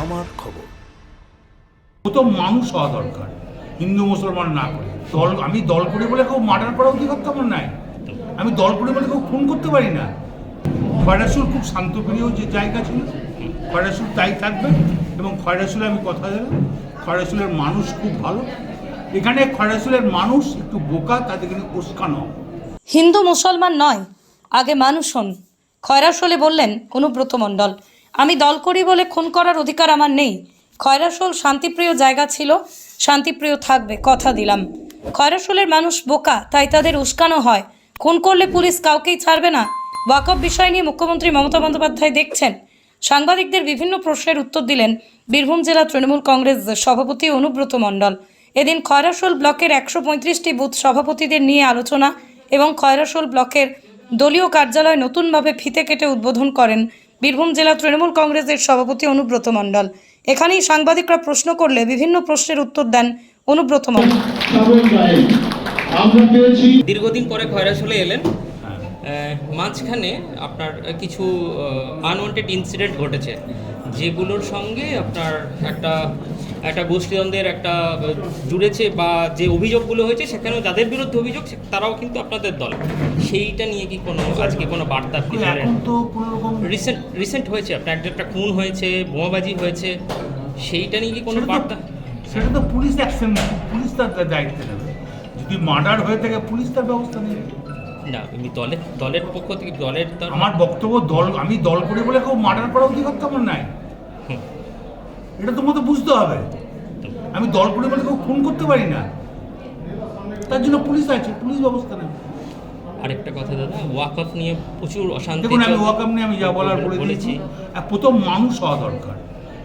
আমার খবর। ও তো মানুষ হওয়া দরকার। হিন্দু মুসলমান না করে। দল আমি দল করে বলে কেউ মার্ডার করা অধিকার তো আমার নাই। আমি দল করে বলে কেউ খুন করতে পারি না। খয়রাসুল খুব শান্তপ্রিয় যে জায়গা ছিল খয়রাসুল তাই থাকবে এবং খয়রাসুলে আমি কথা দিলাম খয়রাসুলের মানুষ খুব ভালো। এখানে খয়রাসুলের মানুষ একটু বোকা তাদের কিন্তু উস্কানো। হিন্দু মুসলমান নয় আগে মানুষ হন। খয়রাসোলে বললেন অনুব্রত মণ্ডল আমি দল করি বলে খুন করার অধিকার আমার নেই। খয়রাসোল শান্তিপ্রিয় জায়গা ছিল, শান্তিপ্রিয় থাকবে, কথা দিলাম। খয়রাসোলের মানুষ বোকা, তাই তাদের উস্কানো হয়। খুন করলে পুলিশ কাউকেই ছাড়বে না। ওয়াকফ বিষয় নিয়ে মুখ্যমন্ত্রী মমতা বন্দ্যোপাধ্যায় দেখছেন। সাংবাদিকদের বিভিন্ন প্রশ্নের উত্তর দিলেন বীরভূম জেলা তৃণমূল কংগ্রেস সভাপতি অনুব্রত মণ্ডল। এদিন খয়রাসোল ব্লকের একশো পঁয়ত্রিশটি বুথ সভাপতিদের নিয়ে আলোচনা এবং খয়রাসোল ব্লকের দলীয় কার্যালয় নতুনভাবে ফিতে কেটে উদ্বোধন করেন বীরভূম জেলা তৃণমূল কংগ্রেসের সভাপতি অনুব্রত মণ্ডল। এখানেই সাংবাদিকরা প্রশ্ন করলে বিভিন্ন প্রশ্নের উত্তর দেন অনুব্রত মণ্ডল। দীর্ঘদিন পরে খয়রাসোলে এলেন। মাঝখানে আপনার কিছু আনওয়ান্টেড ইনসিডেন্ট ঘটেছে যেগুলোর সঙ্গে আপনার একটা একটা গোষ্ঠীদ্বন্দ্বের একটা জুড়েছে বা যে অভিযোগগুলো হয়েছে সেখানেও যাদের বিরুদ্ধে অভিযোগ তারাও কিন্তু আপনাদের দল। সেইটা নিয়ে কি কোনো আজকে কোনো বার্তা কোনো রকম রিসেন্ট রিসেন্ট হয়েছে আপনার একটা একটা খুন হয়েছে বোমাবাজি হয়েছে সেইটা নিয়ে কি কোনো বার্তা? সেটা তো পুলিশ অ্যাকশন পুলিশ তার দায়িত্ব নেবে। যদি মার্ডার হয়ে থাকে পুলিশ তার ব্যবস্থা নেবে। না এমনি দলের দলের পক্ষ থেকে দলের আমার বক্তব্য দল আমি দল করে বলে কেউ মার্ডার করা অধিকার তো আমার নাই। এটা তোমাকে বুঝতে হবে। আমি দল করে কেউ খুন করতে পারি না। তার জন্য পুলিশ আছে পুলিশ ব্যবস্থা নেবে। আরেকটা কথা দাদা ওয়াকফ নিয়ে প্রচুর অশান্তি দেখুন আমি ওয়াকাম নিয়ে আমি যা বলার বলে দিয়েছি আর প্রথম মানুষ হওয়া দরকার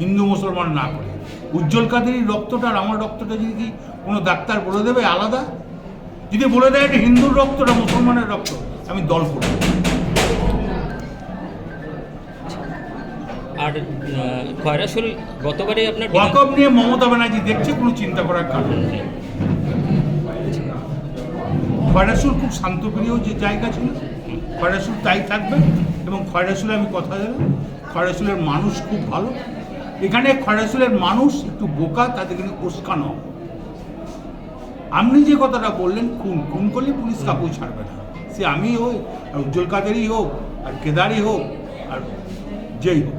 হিন্দু মুসলমান না করে। উজ্জ্বল কাদেরই রক্তটা আর আমার রক্তটা যদি কি কোনো ডাক্তার বলে দেবে আলাদা? যদি বলে দেয় এটা হিন্দুর রক্তটা মুসলমানের রক্ত আমি দল করব। আর খয়রাসুল গতবারে আপনার ওয়াকআপ নিয়ে মমতা ব্যানার্জি দেখছে কোনো চিন্তা করার কারণ নেই। খয়রাসুল খুব শান্তপ্রিয় যে জায়গা ছিল খয়রাসুল তাই থাকবে এবং খয়রাসুলে আমি কথা দিলাম খয়রাসুলের মানুষ খুব ভালো। এখানে খয়রাসুলের মানুষ একটু বোকা তাদেরকে নিয়ে উস্কানো আপনি যে কথাটা বললেন খুন খুন করলে পুলিশ কাউকে ছাড়বে না। সে আমি হোক আর উজ্জ্বল কাদেরই হোক আর কেদারই হোক আর যেই হোক।